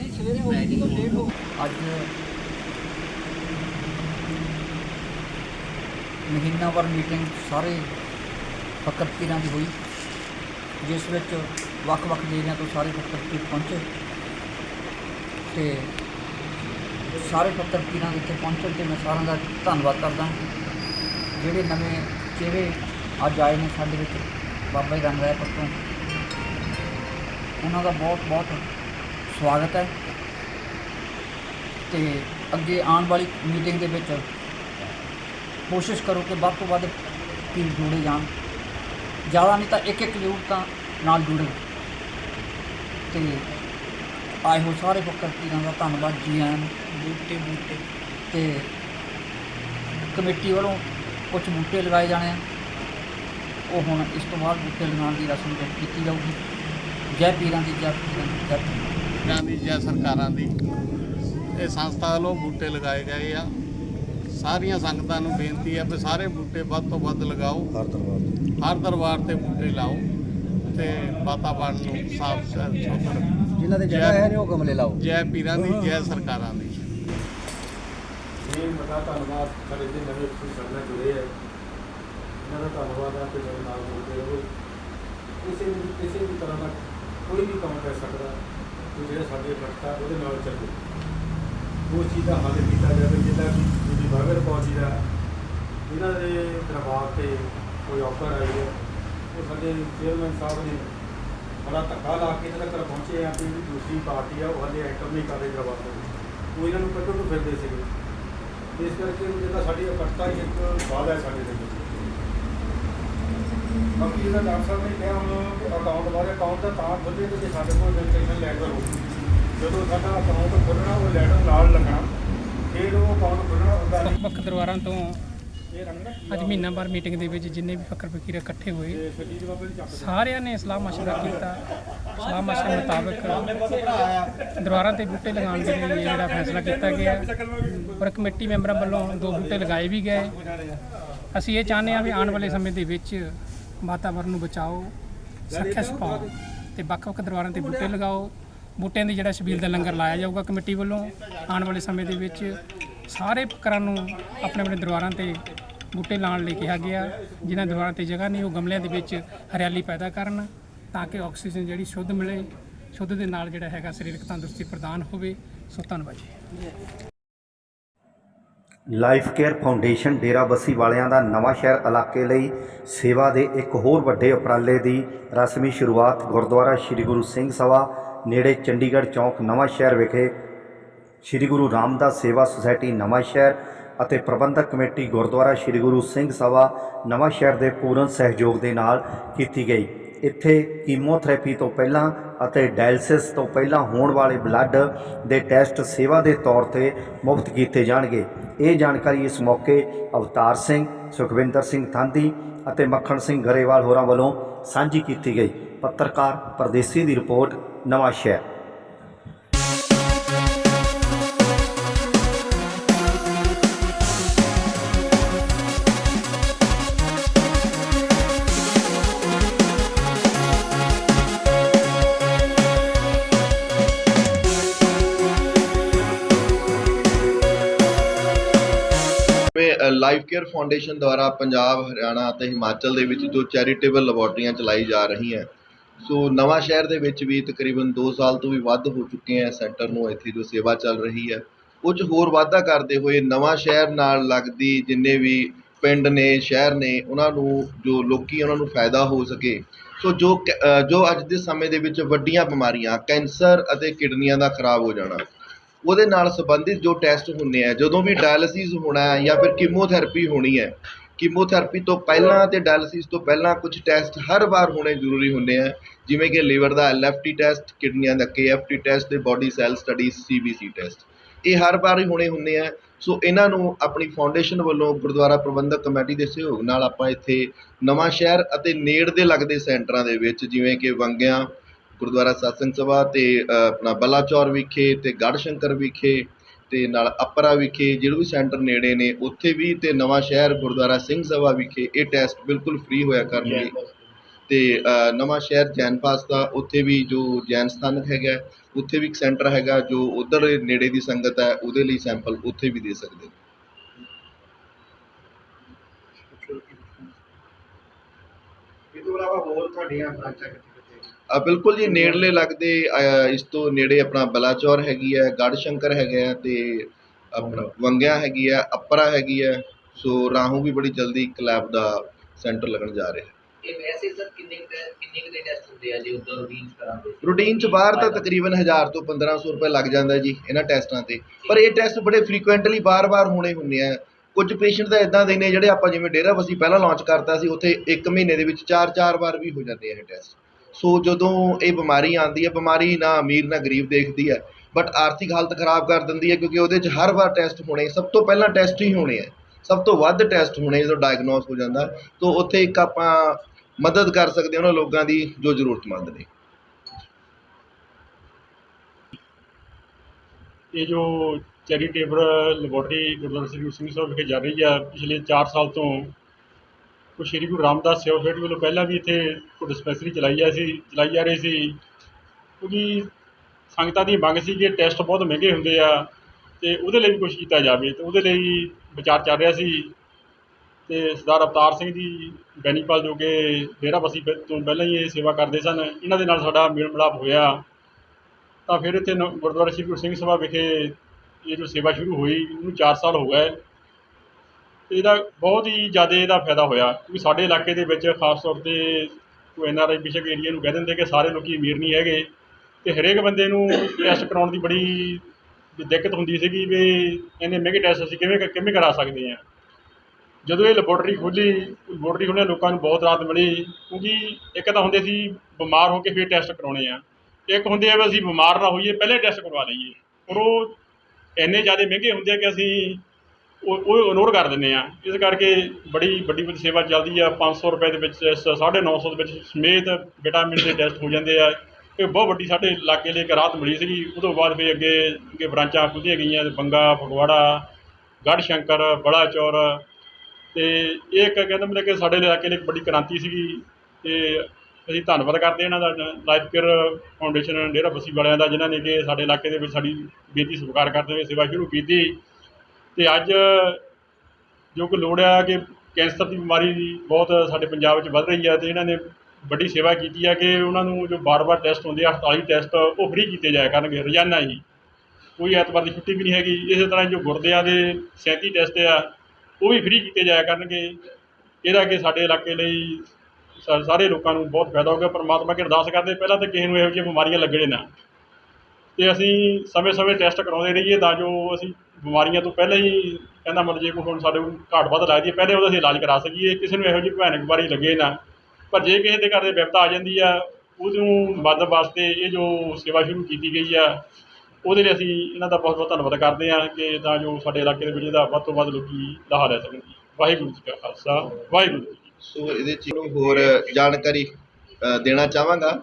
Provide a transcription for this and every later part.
ਲੈ ਕਲਿੱਪ ਲਾ ਦਿਓ ਵਿੱਚ ਨਿਊਜ਼ ਦੇ ਅੱਜ ਮਹੀਨਾਵਾਰ ਮੀਟਿੰਗ ਸਾਰੇ ਫਕਰਪੀਰਾਂ ਦੀ ਹੋਈ, ਜਿਸ ਵਿੱਚ ਵੱਖ-ਵੱਖ ਜ਼ਿਲ੍ਹਿਆਂ ਤੋਂ ਸਾਰੇ ਫਕਰ ਪਹੁੰਚੇ ਤੇ ਸਾਰੇ ਫਕਰ ਪੀਰਾਂ ਦੇ ਇੱਥੇ ਪਹੁੰਚਣ ਤੇ ਮੈਂ ਸਾਰਿਆਂ ਦਾ ਧੰਨਵਾਦ ਕਰਦਾ। ਜਿਹੜੇ ਨਵੇਂ ਚਿਹਰੇ ਅੱਜ ਆਏ ਨੇ ਸਾਡੇ ਵਿੱਚ, ਬਾਬਾ ਜੀ ਰੰਗ ਰਾਏ ਪੱਤੋਂ ਉਹਨਾਂ ਦਾ ਬਹੁਤ ਬਹੁਤ ਸਵਾਗਤ ਹੈ। ਤੇ ਅੱਗੇ ਆਉਣ ਵਾਲੀ ਮੀਟਿੰਗ ਦੇ ਵਿੱਚ ਕੋਸ਼ਿਸ਼ ਕਰੋ ਕਿ ਵੱਧ ਤੋਂ ਵੱਧ ਪੀਰ ਜੁੜੇ ਜਾਣ। ਜ਼ਿਆਦਾ ਨਹੀਂ ਤਾਂ ਇੱਕ ਇੱਕ ਜ਼ਰੂਰ ਤਾਂ ਨਾਲ ਜੁੜੇ। ਤੇ ਆਏ ਹੋ ਸਾਰੇ ਫਕਰ ਪੀਰਾਂ ਦਾ ਧੰਨਵਾਦ ਜੀ ਆਇਆਂ ਨੂੰ ਬੂਟੇ ਬੂਟੇ। ਤੇ ਕਮੇਟੀ ਵੱਲੋਂ ਕੁਝ ਬੂਟੇ ਲਗਾਏ ਜਾਣੇ ਆ। ਉਹ ਹੁਣ ਇਸ ਤੋਂ ਬਾਅਦ ਬੂਟੇ ਲਗਾਉਣ ਦੀ ਰਸਮ ਕੀਤੀ ਜਾਊਗੀ। ਜੈ ਪੀਰਾਂ ਦੀ ਜੈ ਪੀਰਾਂ ਦੀ ਜੈ ਪੀਰਾਂ ਦੀ। ਜਾਂ ਸਰਕਾਰਾਂ ਦੀ ਇਹ ਸੰਸਥਾ ਵੱਲੋਂ ਬੂਟੇ ਲਗਾਏ ਗਏ ਆ। ਸਾਰੀਆਂ ਸੰਗਤਾਂ ਨੂੰ ਬੇਨਤੀ ਹੈ ਵੀ ਸਾਰੇ ਬੂਟੇ ਵੱਧ ਤੋਂ ਵੱਧ ਲਗਾਓ। ਹਰ ਦਰਬਾਰ ਹਰ ਦਰਬਾਰ ਤੇ ਬੂਟੇ ਲਾਓ ਤੇ ਵਾਤਾਵਰਣ ਨੂੰ ਸਾਫ਼ ਸੁਥਰਾ ਜਿਨ੍ਹਾਂ ਦੇ ਜਗ੍ਹਾ ਹੈ ਨੇ ਉਹ ਗਮਲੇ ਲਾਓ। ਜੈ ਪੀਰਾਂ ਦੀ ਜੈ ਸਰਕਾਰਾਂ ਦੀ। ਇਹ ਬੜਾ ਧੰਨਵਾਦ ਸਾਡੇ ਜਿਹੜੇ ਨਵੇਂ ਤੁਸੀਂ ਸਾਡੇ ਨਾਲ ਜੁੜੇ ਹੈ ਇਹਨਾਂ ਦਾ ਧੰਨਵਾਦ ਹੈ ਕਿ ਮੇਰੇ ਨਾਲ ਜੁੜੇ ਰਹੋ। ਕਿਸੇ ਵੀ ਕਿਸੇ ਵੀ ਤਰ੍ਹਾਂ ਦਾ ਕੋਈ ਵੀ ਕੰਮ ਕਰ ਸਕਦਾ। ਕਿ ਜਿਹੜਾ ਸਾਡੇ ਵਕਤਾ ਉਹਦੇ ਨਾਲ ਚੱਲੇ। ਉਹ ਚੀਜ਼ ਦਾ ਹੱਲ ਕੀਤਾ ਜਾਵੇ, ਜਿੱਦਾਂ ਕਿ ਜਿਹੜੀ ਬਾਗਰ ਪਹੁੰਚੀ ਦਾ ਇਹਨਾਂ ਦੇ ਦਰਬਾਰ ਤੇ ਕੋਈ ਆਫਰ ਆਈ ਹੈ, ਉਹ ਸਾਡੇ ਚੇਅਰਮੈਨ ਸਾਹਿਬ ਨੇ ਬੜਾ ਧੱਕਾ ਲਾ ਕੇ ਇਹਨਾਂ ਤੱਕ ਪਹੁੰਚੇ ਆ ਕਿ ਜਿਹੜੀ ਦੂਸਰੀ ਪਾਰਟੀ ਆ, ਉਹ ਹਾਲੇ ਐਂਟਰ ਨਹੀਂ ਕਰ ਰਹੀ ਦਰਬਾਰ ਦੇ ਉਹ ਇਹਨਾਂ ਨੂੰ ਕੱਢਣ ਨੂੰ ਫਿਰਦੇ ਸੀਗੇ। ਇਸ ਕਰਕੇ ਉਹ ਜਿਹੜਾ ਸਾਡੀ ਇਕੱਠਤਾ ਹੀ ਇੱਕ ਬਾਤ ਹੈ ਸਾਡੇ ਦੇ ਵਿੱਚ। ਬਾਕੀ ਜਿਹੜਾ ਡਾਕਟਰ ਸਾਹਿਬ ਨੇ ਕਿਹਾ ਹੁਣ ਕਿ ਅਕਾਊਂਟ ਬਾਰੇ ਅਕਾਊਂਟ ਦਾ ਤਾਂ ਖੁੱਲੇ ਤੇ ਜੇ ਸਾਡੇ ਕੋਲ ਰਜਿਸਟ੍ਰੇਸ਼ਨ ਲੈਟਰ ਹੋ ਜਦੋਂ ਸਾਡਾ ਅਕਾਊਂਟ ਖੁੱਲਣਾ ਉਹ ਲੈਟਰ ਨਾਲ ਲੱਗਣਾ। ਫਿਰ ਉਹ ਅਕਾਊਂਟ ਖੁੱਲਣਾ ਹੁੰਦਾ ਨਹੀਂ ਵੱਖ ਦਰਬਾਰਾਂ ਤੋਂ ਅੱਜ ਮਹੀਨਾਵਾਰ ਮੀਟਿੰਗ ਦੇ ਵਿੱਚ ਜਿੰਨੇ ਵੀ ਫਕਰ ਫਕੀਰ ਇਕੱਠੇ ਹੋਏ ਸਾਰਿਆਂ ਨੇ ਸਲਾਹ ਮਸ਼ਵਰਾ ਕੀਤਾ। ਸਲਾਹ ਮਸ਼ਵਰੇ ਮੁਤਾਬਕ ਦਰਬਾਰਾਂ ਤੇ ਬੂਟੇ ਲਗਾਉਣ ਦੇ ਲਈ ਜਿਹੜਾ ਫੈਸਲਾ ਕੀਤਾ ਗਿਆ। ਔਰ ਕਮੇਟੀ ਮੈਂਬਰਾਂ ਵੱਲੋਂ ਦੋ ਬੂਟੇ ਲਗਾਏ ਵੀ ਗਏ। ਅਸੀਂ ਇਹ ਚਾਹੁੰਦੇ ਹਾਂ ਵੀ ਆਉਣ ਵਾਲੇ ਸਮੇਂ ਦੇ ਵਿੱਚ ਵਾਤਾਵਰਣ ਨੂੰ ਬਚਾਓ ਸੁਰੱਖਿਆ ਛਪਾਓ ਤੇ ਵੱਖ-ਵੱਖ ਦਰਬਾਰਾਂ ਤੇ ਬੂਟੇ ਲਗਾਓ। ਬੂਟਿਆਂ ਦੀ ਜਿਹੜਾ ਸ਼ਬੀਲ ਦਾ ਲੰਗਰ ਲਾਇਆ ਜਾਊਗਾ ਕਮੇਟੀ ਵੱਲੋਂ ਆਉਣ ਵਾਲੇ ਸਮੇਂ ਦੇ ਵਿੱਚ ਸਾਰੇ ਘਰਾਂ ਨੂੰ ਆਪਣੇ ਆਪਣੇ ਦਰਬਾਰਾਂ ਤੇ ਬੂਟੇ ਲਾਉਣ ਲਈ ਕਿਹਾ ਗਿਆ। ਜਿਨ੍ਹਾਂ ਦਰਬਾਰਾਂ ਤੇ ਜਗ੍ਹਾ ਨਹੀਂ ਉਹ ਗਮਲਿਆਂ ਦੇ ਵਿੱਚ ਹਰਿਆਲੀ ਪੈਦਾ ਕਰਨ ਤਾਂ ਕਿ ਆਕਸੀਜਨ ਜਿਹੜੀ ਸ਼ੁੱਧ ਮਿਲੇ। ਸ਼ੁੱਧ ਦੇ ਨਾਲ ਜਿਹੜਾ ਹੈਗਾ ਸਰੀਰਕ ਤੰਦਰੁਸਤੀ ਪ੍ਰਦਾਨ ਹੋਵੇ। ਸੋ ਧੰਨਵਾਦ ਜੀ। ਲਾਈਫ ਕੇਅਰ ਫਾਊਂਡੇਸ਼ਨ ਡੇਰਾਬੱਸੀ ਵਾਲਿਆਂ ਦਾ ਨਵਾਂ ਸ਼ਹਿਰ ਇਲਾਕੇ ਲਈ ਸੇਵਾ ਦੇ ਇੱਕ ਹੋਰ ਵੱਡੇ ਉਪਰਾਲੇ ਦੀ ਰਸਮੀ ਸ਼ੁਰੂਆਤ ਗੁਰਦੁਆਰਾ ਸ੍ਰੀ ਗੁਰੂ ਸਿੰਘ ਸਭਾ ਨੇੜੇ ਚੰਡੀਗੜ੍ਹ ਚੌਂਕ ਨਵਾਂ ਸ਼ਹਿਰ ਵਿਖੇ ਸ੍ਰੀ ਗੁਰੂ ਰਾਮਦਾਸ ਸੇਵਾ ਸੁਸਾਇਟੀ ਨਵਾਂ ਸ਼ਹਿਰ ਅਤੇ ਪ੍ਰਬੰਧਕ ਕਮੇਟੀ ਗੁਰਦੁਆਰਾ ਸ੍ਰੀ ਗੁਰੂ ਸਿੰਘ ਸਭਾ ਨਵਾਂ ਸ਼ਹਿਰ ਦੇ ਪੂਰਨ ਸਹਿਯੋਗ ਦੇ ਨਾਲ ਕੀਤੀ ਗਈ। ਇੱਥੇ ਕੀਮੋਥੈਰੇਪੀ ਤੋਂ ਪਹਿਲਾਂ ਅਤੇ ਡਾਇਲਸਿਸ ਤੋਂ ਪਹਿਲਾਂ ਹੋਣ ਵਾਲੇ ਬਲੱਡ ਦੇ ਟੈਸਟ ਸੇਵਾ ਦੇ ਤੌਰ ਤੇ ਮੁਫਤ ਕੀਤੇ ਜਾਣਗੇ। ਇਹ ਜਾਣਕਾਰੀ ਇਸ ਮੌਕੇ ਅਵਤਾਰ ਸਿੰਘ, ਸੁਖਵਿੰਦਰ ਸਿੰਘ ਥਾਂਦੀ ਅਤੇ ਮੱਖਣ ਸਿੰਘ ਗਰੇਵਾਲ ਹੋਰਾਂ ਵੱਲੋਂ ਸਾਂਝੀ ਕੀਤੀ ਗਈ। ਪੱਤਰਕਾਰ ਪਰਦੇਸੀ ਦੀ ਰਿਪੋਰਟ ਨਵਾਂ ਸ਼ਹਿਰ ਲਾਈਫ ਕੇਅਰ ਫਾਊਂਡੇਸ਼ਨ ਦੁਆਰਾ ਪੰਜਾਬ, ਹਰਿਆਣਾ ਅਤੇ ਹਿਮਾਚਲ ਦੇ ਵਿੱਚ ਜੋ ਚੈਰੀਟੇਬਲ ਲੈਬੋਰਟਰੀਆਂ ਚਲਾਈ ਜਾ ਰਹੀਆਂ ਸੋ ਨਵਾਂ ਸ਼ਹਿਰ ਦੇ ਵਿੱਚ ਵੀ ਤਕਰੀਬਨ 2 ਸਾਲ ਤੋਂ ਵੀ ਵੱਧ ਹੋ ਚੁੱਕੇ ਹੈ ਸੈਂਟਰ ਨੂੰ, ਇੱਥੇ ਜੋ ਸੇਵਾ ਚੱਲ ਰਹੀ ਹੈ। ਉਹ 'ਚ ਹੋਰ ਵਾਧਾ ਕਰਦੇ ਹੋਏ ਨਵਾਂ ਸ਼ਹਿਰ ਨਾਲ ਲੱਗਦੀ ਜਿੰਨੇ ਵੀ ਪਿੰਡ ਨੇ, ਸ਼ਹਿਰ ਨੇ, ਉਹਨਾਂ ਨੂੰ ਜੋ ਲੋਕੀ ਉਹਨਾਂ ਨੂੰ ਫਾਇਦਾ ਹੋ ਸਕੇ। ਸੋ ਜੋ ਕ- ਜੋ ਅੱਜ ਦੇ ਸਮੇਂ ਦੇ ਵਿੱਚ ਵੱਡੀਆਂ ਬਿਮਾਰੀਆਂ, ਕੈਂਸਰ ਅਤੇ ਕਿਡਨੀਆਂ ਦਾ ਖਰਾਬ ਹੋ ਜਾਣਾ ਉਹਦੇ ਨਾਲ ਸੰਬੰਧਿਤ ਜੋ ਟੈਸਟ ਹੁੰਦੇ ਆ, ਜਦੋਂ ਵੀ ਡਾਇਲਿਸਿਸ ਹੋਣਾ ਹੈ ਜਾਂ ਫਿਰ ਕੀਮੋਥੈਰੇਪੀ ਹੋਣੀ ਹੈ, ਕੀਮੋਥੈਰੇਪੀ ਤੋਂ ਪਹਿਲਾਂ ਤੇ ਡਾਇਲਿਸਿਸ ਤੋਂ ਪਹਿਲਾਂ ਕੁਝ ਟੈਸਟ ਹਰ ਵਾਰ ਹੋਣੇ ਜ਼ਰੂਰੀ ਹੁੰਦੇ ਆ, ਜਿਵੇਂ ਕਿ ਲੀਵਰ ਦਾ ਐਲਐਫਟੀ ਟੈਸਟ, ਕਿਡਨੀਆਂ ਦਾ ਕੇਐਫਟੀ ਟੈਸਟ ਤੇ body cell studies CBC test. ਇਹ ਹਰ ਵਾਰ ਹੀ ਹੋਣੇ ਹੁੰਦੇ ਆ, ਸੋ ਇਹਨਾਂ ਨੂੰ ਆਪਣੀ ਫਾਊਂਡੇਸ਼ਨ ਵੱਲੋਂ ਗੁਰਦੁਆਰਾ ਪ੍ਰਬੰਧਕ ਕਮੇਟੀ ਦੇ ਸਹਿਯੋਗ ਨਾਲ ਆਪਾਂ ਇੱਥੇ ਨਵਾਂ ਸ਼ਹਿਰ ਅਤੇ ਨੇੜ ਦੇ ਲੱਗਦੇ ਸੈਂਟਰਾਂ ਦੇ ਵਿੱਚ ਜਿਵੇਂ ਕਿ ਵੰਗਿਆਂ ਗੁਰਦੁਆਰਾ ਸਤਸੰਗ ਸਭਾ ਤੇ ਆਪਣਾ ਬਲਾਚੌਰ ਵਿਖੇ ਤੇ ਗੜ੍ਹਸ਼ੰਕਰ ਵਿਖੇ ਤੇ ਨਾਲ ਅਪਰਾ ਵਿਖੇ ਜਿਹੜੇ ਵੀ ਸੈਂਟਰ ਨੇੜੇ ਨੇ ਉੱਥੇ ਵੀ ਤੇ ਨਵਾਂ ਸ਼ਹਿਰ ਗੁਰਦੁਆਰਾ ਸਿੰਘ ਸਭਾ ਵਿਖੇ ਇਹ ਟੈਸਟ ਬਿਲਕੁਲ ਫ੍ਰੀ ਹੋਇਆ ਕਰਨਗੇ। ਤੇ। ਨਵਾਂ ਸ਼ਹਿਰ ਜੈਨ ਪਾਸ ਦਾ ਉੱਥੇ ਵੀ ਜੋ ਜੈਨ ਸਥਾਨਕ ਹੈਗਾ ਉੱਥੇ ਵੀ ਇੱਕ ਸੈਂਟਰ ਹੈਗਾ ਜੋ ਉਧਰ ਨੇੜੇ ਦੀ ਸੰਗਤ ਹੈ ਉਹਦੇ ਲਈ ਸੈਂਪਲ ਉੱਥੇ ਵੀ ਦੇ ਸਕਦੇ ਇਹ ਤੋਂ ਇਲਾਵਾ ਹੋਰ ਤੁਹਾਡੀਆਂ ਬ੍ਰਾਂਚਾਂ ਕਿੱਥੇ ਬਿਲਕੁਲ ਜੀ ਨੇੜਲੇ ਲੱਗਦੇ ਇਸ ਤੋਂ ਨੇੜੇ ਆਪਣਾ ਬਲਾਚੌਰ ਹੈਗੀ ਹੈ ਗੜ੍ਹਸ਼ੰਕਰ ਹੈਗਾ ਹੈ ਤੇ ਆਪਣਾ ਵੰਗਿਆ ਹੈਗੀ ਹੈ ਅਪਰਾ ਹੈਗੀ ਹੈ ਸੋ ਰਾਹੋਂ ਵੀ ਬੜੀ ਜਲਦੀ ਇੱਕ ਲੈਬ ਦਾ ਸੈਂਟਰ ਲੱਗਣ ਜਾ ਰਿਹਾ ਹੈ। ਇਹ ਵੈਸੇ ਸਰ ਕਿੰਨੇ ਕਿੰਨੇ ਦੇ ਟੈਸਟ ਹੁੰਦੇ ਆ ਜੇ ਉਦੋਂ ਰੂਟੀਨ ਚ ਰੂਟੀਨ ਚ ਬਾਹਰ ਤਾਂ ਤਕਰੀਬਨ 1000 ਤੋਂ 1500 ਰੁਪਏ ਲੱਗ ਜਾਂਦਾ ਜੀ ਇਹਨਾਂ ਟੈਸਟਾਂ ਤੇ। ਪਰ ਇਹ ਟੈਸਟ ਬੜੇ ਫ੍ਰੀਕੁਐਂਟਲੀ ਬਾਰ-ਬਾਰ ਹੋਣੇ ਹੁੰਦੇ ਆ। ਕੁਝ ਪੇਸ਼ੈਂਟ ਤਾਂ ਇਦਾਂ ਦੇ ਨੇ ਜਿਹੜੇ ਆਪਾਂ ਜਿਵੇਂ ਡੇਰਾ ਬਸੀ ਪਹਿਲਾਂ ਲਾਂਚ ਕਰਤਾ ਸੀ ਉੱਥੇ 1 ਮਹੀਨੇ ਦੇ ਵਿੱਚ 4-4 ਵਾਰ ਵੀ ਹੋ ਜਾਂਦੇ ਆ ਇਹ ਟੈਸਟ ਸੋ ਜਦੋਂ ਇਹ ਬਿਮਾਰੀ ਆਉਂਦੀ ਹੈ, ਬਿਮਾਰੀ ਨਾ ਅਮੀਰ, ਨਾ ਗਰੀਬ ਦੇਖਦੀ ਹੈ ਬਟ ਆਰਥਿਕ ਹਾਲਤ ਖਰਾਬ ਕਰ ਦਿੰਦੀ ਹੈ ਕਿਉਂਕਿ ਉਹਦੇ 'ਚ ਹਰ ਵਾਰ ਟੈਸਟ ਹੋਣੇ, ਸਭ ਤੋਂ ਪਹਿਲਾਂ ਟੈਸਟ ਹੀ ਹੋਣੇ ਹੈ, ਸਭ ਤੋਂ ਵੱਧ ਟੈਸਟ ਹੋਣੇ ਜਦੋਂ ਡਾਇਗਨੋਸ ਹੋ ਜਾਂਦਾ ਤਾਂ ਉੱਥੇ ਇੱਕ ਆਪਾਂ ਮਦਦ ਕਰ ਸਕਦੇ ਹਾਂ ਉਹਨਾਂ ਲੋਕਾਂ ਦੀ ਜੋ ਜ਼ਰੂਰਤਮੰਦ ਨੇ। ਇਹ ਜੋ ਚੈਰੀਟੇਬਲ ਲੈਬੋਰਟਰੀ ਗੁਰਦੁਆਰਾ ਸਿੰਘ ਸਾਹਿਬ ਵਿਖੇ ਚੱਲ ਰਹੀ ਆ ਪਿਛਲੇ 4 ਸਾਲ ਤੋਂ ਉਹ ਸ਼੍ਰੀ ਗੁਰੂ ਰਾਮਦਾਸ ਸੇਵਾ ਸੋਸਾਇਟੀ ਵੱਲੋਂ ਪਹਿਲਾਂ ਵੀ ਇੱਥੇ ਕੋਈ ਡਿਸਪੈਂਸਰੀ ਚਲਾਈ ਜਾ ਸੀ, ਚਲਾਈ ਜਾ ਰਹੀ ਸੀ। ਕਿਉਂਕਿ ਸੰਗਤਾਂ ਦੀ ਮੰਗ ਸੀ ਕਿ ਟੈਸਟ ਬਹੁਤ ਮਹਿੰਗੇ ਹੁੰਦੇ ਆ ਤੇ ਉਹਦੇ ਲਈ ਵੀ ਕੁਝ ਕੀਤਾ ਜਾਵੇ ਤੇ ਉਹਦੇ ਲਈ ਵਿਚਾਰ ਚੱਲ ਰਿਹਾ ਸੀ। ਤੇ ਸਰਦਾਰ ਅਵਤਾਰ ਸਿੰਘ ਜੀ ਬੈਨੀਪਾਲ ਜੋ ਕਿ ਡੇਰਾ ਬਸੀ ਪਹਿ- ਤੋਂ ਪਹਿਲਾਂ ਹੀ ਇਹ ਸੇਵਾ ਕਰਦੇ ਸਨ, ਇਹਨਾਂ ਦੇ ਨਾਲ ਸਾਡਾ ਮੇਲ ਮਿਲਾਪ ਹੋਇਆ। ਤਾਂ ਫਿਰ ਇੱਥੇ ਨ- ਗੁਰਦੁਆਰਾ ਸ੍ਰੀ ਗੁਰੂ ਸਿੰਘ ਸਭਾ ਵਿਖੇ ਇਹ ਜੋ ਸੇਵਾ ਸ਼ੁਰੂ ਹੋਈ, ਉਹਨੂੰ 4 ਸਾਲ ਹੋ ਗਏ। ਇਹਦਾ ਬਹੁਤ ਹੀ ਜ਼ਿਆਦਾ ਇਹਦਾ ਫਾਇਦਾ ਹੋਇਆ ਕਿਉਂਕਿ ਸਾਡੇ ਇਲਾਕੇ ਦੇ ਵਿੱਚ ਖਾਸ ਤੌਰ ਤੇ ਕੋਈ ਐਨ ਆਰ ਆਈ ਪਿਛਕ ਏਰੀਏ ਨੂੰ ਕਹਿ ਦਿੰਦੇ ਕਿ ਸਾਰੇ ਲੋਕ ਅਮੀਰ ਨਹੀਂ ਹੈਗੇ ਅਤੇ ਹਰੇਕ ਬੰਦੇ ਨੂੰ ਟੈਸਟ ਕਰਵਾਉਣ ਦੀ ਬੜੀ ਦਿੱਕਤ ਹੁੰਦੀ ਸੀਗੀ ਵੀ ਇੰਨੇ ਮਹਿੰਗੇ ਟੈਸਟ ਅਸੀਂ ਕਿਵੇਂ ਕਿਵੇਂ ਕਰਾ ਸਕਦੇ ਹਾਂ। ਜਦੋਂ ਇਹ ਲੈਬੋਰਟਰੀ ਖੋਲ੍ਹੀ ਲੈਬੋਰਟਰੀ ਖੋਲ੍ਹਣ ਲੋਕਾਂ ਨੂੰ ਬਹੁਤ ਰਾਹਤ ਮਿਲੀ ਕਿਉਂਕਿ ਇੱਕ ਤਾਂ ਹੁੰਦੇ ਸੀ ਬਿਮਾਰ ਹੋ ਕੇ ਫਿਰ ਟੈਸਟ ਕਰਾਉਣੇ ਆ। ਇੱਕ ਹੁੰਦੇ ਆ ਵੀ ਅਸੀਂ ਬਿਮਾਰ ਨਾ ਹੋਈਏ, ਪਹਿਲੇ ਟੈਸਟ ਕਰਵਾ ਲਈਏ। ਪਰ ਉਹ ਇੰਨੇ ਜ਼ਿਆਦਾ ਮਹਿੰਗੇ ਹੁੰਦੇ ਆ ਕਿ ਅਸੀਂ ਉਹ ਉਹ ਇਗਨੋਰ ਕਰ ਦਿੰਦੇ ਆ। ਇਸ ਕਰਕੇ ਬੜੀ, ਵੱਡੀ ਵੱਡੀ ਸੇਵਾ ਚੱਲਦੀ ਆ। ਪੰਜ ਸੌ ਰੁਪਏ ਦੇ ਵਿੱਚ ਸਾਢੇ ਨੌ ਸੌ ਦੇ ਵਿੱਚ ਸਮੇਤ ਵਿਟਾਮਿਨ ਦੇ ਟੈਸਟ ਹੋ ਜਾਂਦੇ ਆ। ਇਹ ਬਹੁਤ ਵੱਡੀ ਸਾਡੇ ਇਲਾਕੇ ਲਈ ਇੱਕ ਰਾਹਤ ਮਿਲੀ ਸੀਗੀ। ਉਹ ਤੋਂ ਬਾਅਦ ਫਿਰ ਅੱਗੇ ਅੱਗੇ ਬ੍ਰਾਂਚਾਂ ਖੁੱਲ੍ਹੀਆਂ ਗਈਆਂ ਬੰਗਾ, ਫਗਵਾੜਾ ਗੜ੍ਹ ਸ਼ੰਕਰ ਬਲਾਚੌਰ ਅਤੇ ਇਹ ਇੱਕ ਕਹਿੰਦਾ ਮਤਲਬ ਕਿ ਸਾਡੇ ਇਲਾਕੇ ਲਈ ਇੱਕ ਵੱਡੀ ਕ੍ਰਾਂਤੀ ਸੀਗੀ ਅਤੇ ਅਸੀਂ ਧੰਨਵਾਦ ਕਰਦੇ ਹਾਂ ਇਹਨਾਂ ਦਾ। Life Care Foundation Dera Bassi ਵਾਲਿਆਂ ਦਾ ਜਿਨ੍ਹਾਂ ਨੇ ਕਿ ਸਾਡੇ ਇਲਾਕੇ ਦੇ ਵਿੱਚ ਸਾਡੀ ਬੇਨਤੀ ਸਵੀਕਾਰ ਕਰਦੇ ਹੋਏ ਸੇਵਾ ਸ਼ੁਰੂ ਕੀਤੀ। ਅਤੇ ਅੱਜ ਜੋ ਕਿ ਲੋੜ ਆ ਕਿ ਕੈਂਸਰ ਦੀ ਬਿਮਾਰੀ ਬਹੁਤ ਸਾਡੇ ਪੰਜਾਬ ਵਿੱਚ ਵੱਧ ਰਹੀ ਹੈ ਅਤੇ ਇਹਨਾਂ ਨੇ ਵੱਡੀ ਸੇਵਾ ਕੀਤੀ ਹੈ ਕਿ ਉਹਨਾਂ ਨੂੰ ਜੋ ਵਾਰ ਵਾਰ ਟੈਸਟ ਹੁੰਦੇ ਆ 48 ਟੈਸਟ, ਉਹ ਫ੍ਰੀ ਕੀਤੇ ਜਾਇਆ ਕਰਨਗੇ, ਰੋਜ਼ਾਨਾ ਹੀ। ਕੋਈ ਐਤਵਾਰ ਦੀ ਛੁੱਟੀ ਵੀ ਨਹੀਂ ਹੈਗੀ, ਇਸੇ ਤਰ੍ਹਾਂ ਜੋ ਗੁਰਦਿਆਂ ਦੇ 37 ਟੈਸਟ ਆ, ਉਹ ਵੀ ਫ੍ਰੀ ਕੀਤੇ ਜਾਇਆ ਕਰਨਗੇ। ਇਹਦਾ ਕਿ ਸਾਡੇ ਇਲਾਕੇ ਲਈ ਸਾ- ਸਾਰੇ ਲੋਕਾਂ ਨੂੰ ਬਹੁਤ ਫਾਇਦਾ ਹੋਊਗਾ, ਪਰਮਾਤਮਾ ਅੱਗੇ ਅਰਦਾਸ ਕਰਦੇ, ਪਹਿਲਾਂ ਤਾਂ ਕਿਸੇ ਨੂੰ ਇਹੋ ਜਿਹੀਆਂ ਬਿਮਾਰੀਆਂ ਲੱਗਣੇ ਨਾ। ਤੇ ਅਸੀਂ ਸਮੇਂ-ਸਮੇਂ ਟੈਸਟ ਕਰਾਉਂਦੇ ਰਹੀਏ ਤਾਂ ਜੋ ਅਸੀਂ ਬਿਮਾਰੀਆਂ ਤੋਂ ਪਹਿਲਾਂ ਹੀ ਕਹਿੰਦਾ ਮਤਲਬ ਜੇ ਕੋਈ ਹੁਣ ਸਾਡੇ ਕੋਲ ਘਾਟ ਵੱਧ ਲੱਗਦੀ ਹੈ, ਪਹਿਲੇ ਉਹਦਾ ਅਸੀਂ ਇਲਾਜ ਕਰਾ ਸਕੀਏ, ਕਿਸੇ ਨੂੰ ਇਹੋ ਜਿਹੀ ਭਿਆਨਕ ਬਿਮਾਰੀ ਲੱਗੇ ਨਾ। ਪਰ ਜੇ ਕਿਸੇ ਦੇ ਘਰ ਦੇ ਬਿਪਤਾ ਆ ਜਾਂਦੀ ਆ, ਉਹਨੂੰ ਮਦਦ ਵਾਸਤੇ ਇਹ ਜੋ ਸੇਵਾ ਸ਼ੁਰੂ ਕੀਤੀ ਗਈ ਆ, ਉਹਦੇ ਲਈ ਅਸੀਂ ਇਹਨਾਂ ਦਾ ਬਹੁਤ ਬਹੁਤ ਧੰਨਵਾਦ ਕਰਦੇ ਹਾਂ ਕਿ ਤਾਂ ਜੋ ਸਾਡੇ ਇਲਾਕੇ ਦੇ ਵਿੱਚ ਇਹਦਾ ਵੱਧ ਤੋਂ ਵੱਧ ਲੋਕੀ ਲਾਹਾ ਲੈ ਸਕਣ ਵਾਹਿਗੁਰੂ ਜੀ ਕਾ ਖਾਲਸਾ, ਵਾਹਿਗੁਰੂ ਜੀ ਸੋ ਇਹਦੇ ਚ ਹੋਰ ਜਾਣਕਾਰੀ ਦੇਣਾ ਚਾਹਾਂਗਾ।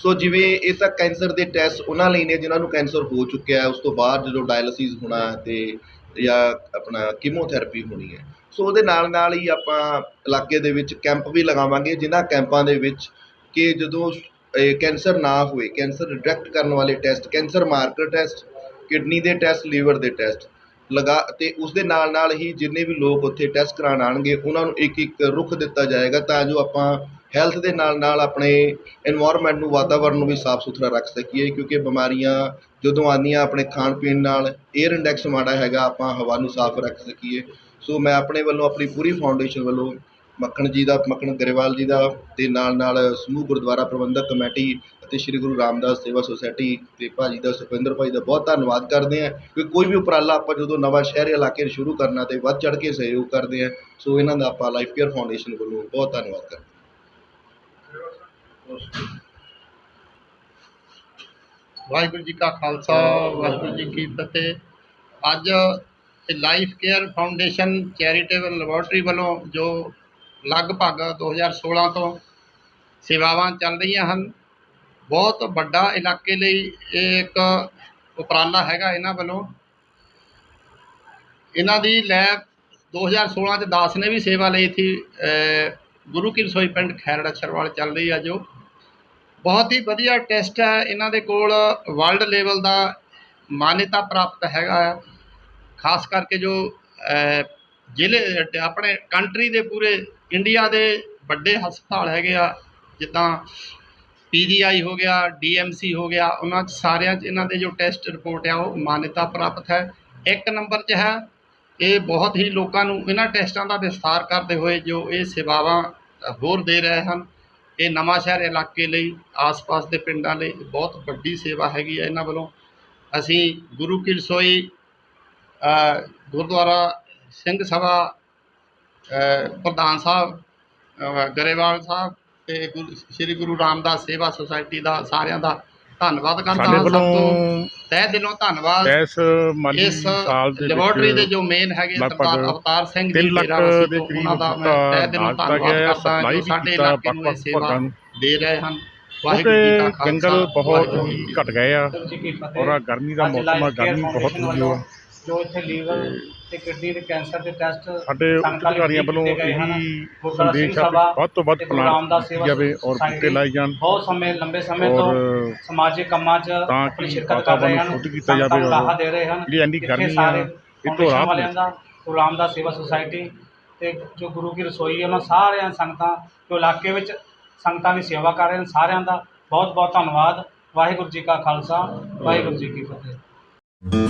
ਸੋ ਜਿਵੇਂ ਇਹ ਤਾਂ ਕੈਂਸਰ ਦੇ ਟੈਸਟ ਉਹਨਾਂ ਲਈ ਨੇ ਜਿਨ੍ਹਾਂ ਨੂੰ ਕੈਂਸਰ ਹੋ ਚੁੱਕਿਆ ਹੈ, ਉਸ ਤੋਂ ਬਾਅਦ ਜਦੋਂ ਡਾਇਲਿਸਿਸ ਹੋਣਾ ਹੈ ਤੇ ਜਾਂ ਆਪਣਾ ਕੀਮੋਥੈਰੇਪੀ ਹੋਣੀ ਹੈ। ਸੋ ਉਹਦੇ ਨਾਲ ਨਾਲ ਹੀ ਆਪਾਂ ਇਲਾਕੇ ਦੇ ਵਿੱਚ ਕੈਂਪ ਵੀ ਲਗਾਵਾਂਗੇ, ਜਿਨ੍ਹਾਂ ਕੈਂਪਾਂ ਦੇ ਵਿੱਚ ਕਿ ਜਦੋਂ ਕੈਂਸਰ ਨਾ ਹੋਏ ਕੈਂਸਰ ਡਿਟੈਕਟ ਕਰਨ ਵਾਲੇ test cancer marker test kidney ਦੇ ਟੈਸਟ ਲੀਵਰ ਦੇ ਟੈਸਟ ਲਗਾ ਤੇ ਉਸ ਦੇ ਨਾਲ ਨਾਲ ਹੀ ਜਿੰਨੇ ਵੀ ਲੋਕ ਉੱਥੇ ਟੈਸਟ ਕਰਾਉਣ ਆਣਗੇ ਉਹਨਾਂ ਨੂੰ ਇੱਕ ਇੱਕ ਰੁੱਖ ਦਿੱਤਾ ਜਾਏਗਾ ਤਾਂ ਜੋ ਆਪਾਂ ਹੈਲਥ ਦੇ ਨਾਲ ਨਾਲ ਆਪਣੇ ਇਨਵਾਇਰਮੈਂਟ ਨੂੰ, ਵਾਤਾਵਰਨ ਨੂੰ ਵੀ ਸਾਫ਼ ਸੁਥਰਾ ਰੱਖ ਸਕੀਏ, ਕਿਉਂਕਿ ਬਿਮਾਰੀਆਂ ਜਦੋਂ ਆਉਂਦੀਆਂ ਆਪਣੇ ਖਾਣ ਪੀਣ ਨਾਲ ਏਅਰ ਇੰਡੈਕਸ ਮਾੜਾ ਹੈਗਾ, ਆਪਾਂ ਹਵਾ ਨੂੰ ਸਾਫ਼ ਰੱਖ ਸਕੀਏ। ਸੋ ਮੈਂ ਆਪਣੇ ਵੱਲੋਂ ਆਪਣੀ ਪੂਰੀ ਫਾਊਂਡੇਸ਼ਨ ਵੱਲੋਂ ਮੱਖਣ ਜੀ ਦਾ, ਮੱਖਣ ਗਰੇਵਾਲ ਜੀ ਦਾ ਅਤੇ ਨਾਲ ਨਾਲ ਸਮੂਹ ਗੁਰਦੁਆਰਾ ਪ੍ਰਬੰਧਕ ਕਮੇਟੀ ਅਤੇ ਸ਼੍ਰੀ ਗੁਰੂ ਰਾਮਦਾਸ ਸੇਵਾ ਸੁਸਾਇਟੀ ਅਤੇ ਭਾਜੀ ਦਾ, ਸੁਖਵਿੰਦਰ ਭਾਈ ਦਾ ਬਹੁਤ ਧੰਨਵਾਦ ਕਰਦੇ ਹਾਂ ਕਿ ਕੋਈ ਵੀ ਉਪਰਾਲਾ ਆਪਾਂ ਜਦੋਂ ਨਵਾਂ ਸ਼ਹਿਰ ਇਲਾਕੇ ਨੂੰ ਸ਼ੁਰੂ ਕਰਨਾ ਤੇ ਵੱਧ ਚੜ੍ਹ ਕੇ ਸਹਿਯੋਗ ਕਰਦੇ ਹਾਂ, ਸੋ ਇਹਨਾਂ ਦਾ ਆਪਾਂ ਲਾਈਫ ਕੇਅਰ ਫਾਊਂਡੇਸ਼ਨ ਵੱਲੋਂ ਬਹੁਤ ਧੰਨਵਾਦ ਕਰਦੇ ਵਾਹਿਗੁਰੂ ਜੀ ਕਾ ਖਾਲਸਾ, ਵਾਹਿਗੁਰੂ ਜੀ ਕੀ ਫਤਿਹ। ਅੱਜ Life Care Foundation charitable laboratory ਵੱਲੋਂ ਜੋ ਲਗਭਗ 2016 ਤੋਂ ਸੇਵਾਵਾਂ ਚੱਲ ਰਹੀਆਂ ਹਨ, ਬਹੁਤ ਵੱਡਾ ਇਲਾਕੇ ਲਈ ਇਹ ਇੱਕ ਉਪਰਾਲਾ ਹੈਗਾ ਇਹਨਾਂ ਵੱਲੋਂ। ਇਹਨਾਂ ਦੀ ਲੈਬ 2016 ਚ ਦਾਸ ਨੇ ਵੀ ਸੇਵਾ ਲਈ ਸੀ ਗੁਰੂ ਕੀ ਰਸੋਈ ਪਿੰਡ ਖੈਰੜਾ ਛਰਵਾਲ ਚੱਲ ਰਹੀ ਆ ਜੋ। ਬਹੁਤ ਹੀ ਵਧੀਆ ਟੈਸਟ ਹੈ। ਇਹਨਾਂ ਦੇ ਕੋਲ ਵਰਲਡ ਲੈਵਲ ਦਾ ਮਾਨਤਾ ਪ੍ਰਾਪਤ ਹੈਗਾ ਹੈ। ਖਾਸ ਕਰਕੇ ਜੋ ਜ਼ਿਲ੍ਹੇ ਆਪਣੇ ਕੰਟਰੀ ਦੇ ਪੂਰੇ ਇੰਡੀਆ ਦੇ ਵੱਡੇ ਹਸਪਤਾਲ ਹੈਗੇ ਆ, ਜਿੱਦਾਂ ਪੀਜੀਆਈ ਹੋ ਗਿਆ ਡੀਐਮਸੀ ਹੋ ਗਿਆ, ਉਹਨਾਂ 'ਚ ਸਾਰਿਆਂ 'ਚ ਇਹਨਾਂ ਦੇ ਜੋ ਟੈਸਟ ਰਿਪੋਰਟ ਆ, ਉਹ ਮਾਨਤਾ ਪ੍ਰਾਪਤ ਹੈ। ਇੱਕ ਨੰਬਰ 'ਚ ਹੈ, ਇਹ ਬਹੁਤ ਹੀ ਲੋਕਾਂ ਨੂੰ ਇਹਨਾਂ ਟੈਸਟਾਂ ਦਾ ਵਿਸਥਾਰ ਕਰਦੇ ਹੋਏ ਜੋ ਇਹ ਸੇਵਾਵਾਂ ਹੋਰ ਦੇ ਰਹੇ ਹਨ। ਇਹ ਨਵਾਂ ਸ਼ਹਿਰ ਇਲਾਕੇ ਲਈ, ਆਸ-ਪਾਸ ਦੇ ਪਿੰਡਾਂ ਲਈ ਬਹੁਤ ਵੱਡੀ ਸੇਵਾ ਹੈਗੀ ਹੈ ਇਹਨਾਂ ਵੱਲੋਂ। ਅਸੀਂ ਗੁਰੂ ਕੀ ਰਸੋਈ ਗੁਰਦੁਆਰਾ ਸਿੰਘ ਸਭਾ ਪ੍ਰਧਾਨ ਸਾਹਿਬ ਗਰੇਵਾਲ ਸਾਹਿਬ ਤੇ ਗੁਰੂ, ਸ੍ਰੀ ਗੁਰੂ ਰਾਮਦਾਸ ਸੇਵਾ ਸੁਸਾਇਟੀ ਦਾ ਸਾਰਿਆਂ ਦਾ ਧੰਨਵਾਦ ਕਰਦਾ ਸਾਡੇ ਹਾਂ ਸਭ ਵੱਲੋਂ ਤੋਂ ਤਹਿ ਦਿਲੋਂ ਧੰਨਵਾਦ। ਇਸ ਮਾਲੀ ਇਸ ਸਾਲ ਦੇ ਲੈਬੋਰਟਰੀ ਦੇ ਵਿੱਚ ਜੋ ਮੇਨ ਹੈਗੇ ਲਗਭਗ ਸਰਦਾਰ ਅਵਤਾਰ ਸਿੰਘ ਜੀ ਤਿੰਨ ਲੱਖ ਡੇਰਾਵਾਸੀ ਦੇ ਤੋਂ ਕਰੀਬ ਉਹਨਾਂ ਦਾ ਮੈਂ ਤਹਿ ਦਿਲੋਂ ਦਿੱਤਾ ਧੰਨਵਾਦ ਗਿਆ ਕਰਦਾ ਹਾਂ ਸਪਲਾਈ ਜੋ ਸਾਡੇ ਕੀਤਾ ਇਲਾਕੇ ਨੂੰ ਇਹ ਵੱਖ-ਵੱਖ ਸੇਵਾ ਭਾਗਾਂ ਨੂੰ। ਦੇ ਰਹੇ ਹਨ। ਵਾਹਿਗੁਰੂ ਜੀ ਕਿਉਂਕਿ ਕਾ ਖਾਲਸਾ ਜੰਗਲ ਬਹੁਤ ਵਾਹਿਗੁਰੂ ਜੀ ਕੀ ਘਟ ਗਏ ਆ ਔਰ ਆਹ ਗਰਮੀ ਦਾ ਮੌਸਮ ਆ ਗਰਮੀ ਬਹੁਤ ਹੋਈ ਆ। ਜੋ ਇੱਥੇ ਲੀਵਰ ਤੇ ਕਿਡਨੀ ਦੇ ਕੈਂਸਰ ਦੇ ਟੈਸਟ ਸਾਡੇ ਉੱਚ ਅਧਿਕਾਰੀਆਂ ਵੱਲੋਂ। ਇਹੀ ਸੰਦੇਸ਼ ਆ ਵੀ ਵੱਧ ਤੋਂ ਵੱਧ ਸੇਵਾ ਜਾਵੇ ਔਰ ਬੂਟੇ ਲਾਏ ਜਾਣ ਬਹੁਤ ਸਮੇਂ ਲੰਬੇ ਸਮੇਂ ਤੋਂ ਸਮਾਜਿਕ ਕੰਮਾਂ 'ਚ ਤਾਂ ਆਪਣੀ ਕਿ ਸ਼ਿਰਕਤ ਕਰ ਰਹੇ ਵਾਤਾਵਰਨ ਹਨ ਸ਼ੁੱਧ ਕੀਤਾ ਜਾਵੇ ਔਰ ਦੇ ਰਹੇ ਹਨ ਜਿਹੜੀ ਇੰਨੀ ਇੱਥੇ ਗਰਮੀ ਸਾਰੇ ਇਹ ਤੋਂ ਰਾਹਤ ਵਾਲਿਆਂ ਮਿਲੇ। ਦਾ ਗੁਰੂ ਰਾਮਦਾਸ ਸੇਵਾ ਸੁਸਾਇਟੀ ਤੇ ਜੋ ਗੁਰੂ ਕੀ ਰਸੋਈ ਹੈ ਉਹਨਾਂ ਸਾਰਿਆਂ ਸੰਗਤਾਂ ਜੋ ਇਲਾਕੇ ਵਿੱਚ ਸੰਗਤਾਂ ਦੀ ਸੇਵਾ ਕਰ ਰਹੇ ਹਨ ਸਾਰਿਆਂ ਦਾ ਬਹੁਤ ਬਹੁਤ ਧੰਨਵਾਦ ਵਾਹਿਗੁਰੂ ਜੀ ਕਾ ਖਾਲਸਾ ਵਾਹਿਗੁਰੂ ਜੀ ਕੀ ਫਤਿਹ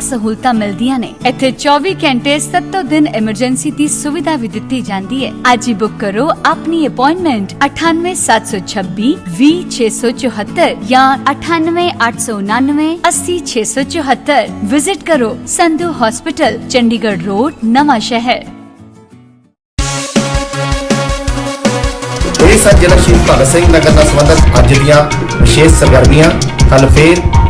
ਸਹੂਲਤਾਂ ਮਿਲਦੀਆਂ ਨੇ ਇੱਥੇ 24 ਘੰਟੇ 7 ਦਿਨ ਐਮਰਜੈਂਸੀ ਦੀ ਸੁਵਿਧਾ ਵੀ ਦਿੱਤੀ ਜਾਂਦੀ ਹੈ ਅੱਜ ਹੀ ਬੁੱਕ ਕਰੋ ਆਪਣੀ ਅਪਾਇੰਟਮੈਂਟ 98726 20674 ਜਾਂ 98899 80674 ਵਿਜ਼ਿਟ ਕਰੋ ਸੰਧੂ ਹਸਪੀਟਲ ਚੰਡੀਗੜ੍ਹ ਰੋਡ ਨਵਾਂ ਸ਼ਹਿਰ ਇਹ ਸਨ ਜ਼ਿਲ੍ਹਾ ਸ਼ਹੀਦ ਭਗਤ ਸਿੰਘ ਨਗਰ ਨਾਲ ਸੰਬੰਧਿਤ ਅੱਜ ਦੀਆਂ ਵਿਸ਼ੇਸ਼ ਸਰਗਰਮੀਆਂ ਕੱਲ ਫੇਰ